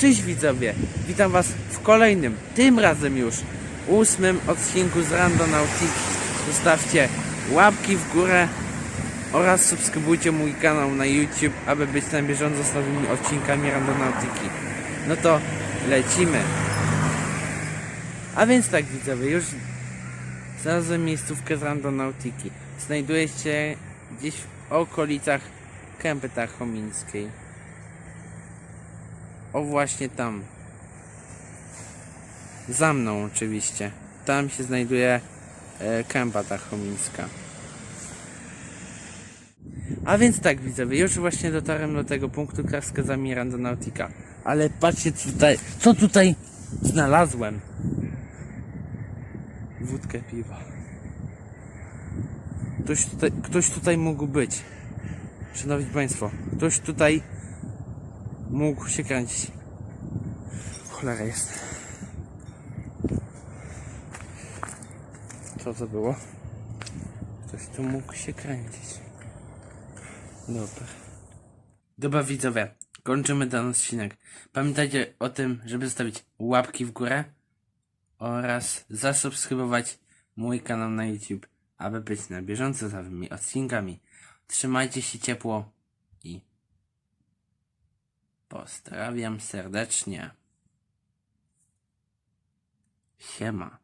Cześć widzowie, witam was w kolejnym, tym razem już ósmym odcinku z Randonautiki. Zostawcie łapki w górę oraz subskrybujcie mój kanał na YouTube, aby być na bieżąco z nowymi odcinkami Randonautiki. No to lecimy. A więc tak widzowie, już znalazłem miejscówkę z Randonautiki. Znajduje się gdzieś w okolicach Kępy Tarchomińskiej. O właśnie tam. Za mną oczywiście. Tam się znajduje e, kępa tarchomińska. A więc tak widzowie, już właśnie dotarłem do tego punktu kaskazami Randonautica. Ale patrzcie tutaj, co tutaj znalazłem. Wódkę piwa. Ktoś tutaj, ktoś tutaj mógł być. Szanowni Państwo, ktoś tutaj mógł się kręcić. Cholera jest. Co to było? Ktoś tu mógł się kręcić. Dobra. Dobra widzowie, kończymy ten odcinek. Pamiętajcie o tym, żeby zostawić łapki w górę oraz zasubskrybować mój kanał na YouTube, aby być na bieżąco z nowymi odcinkami. Trzymajcie się ciepło Pozdrawiam serdecznie. Siema.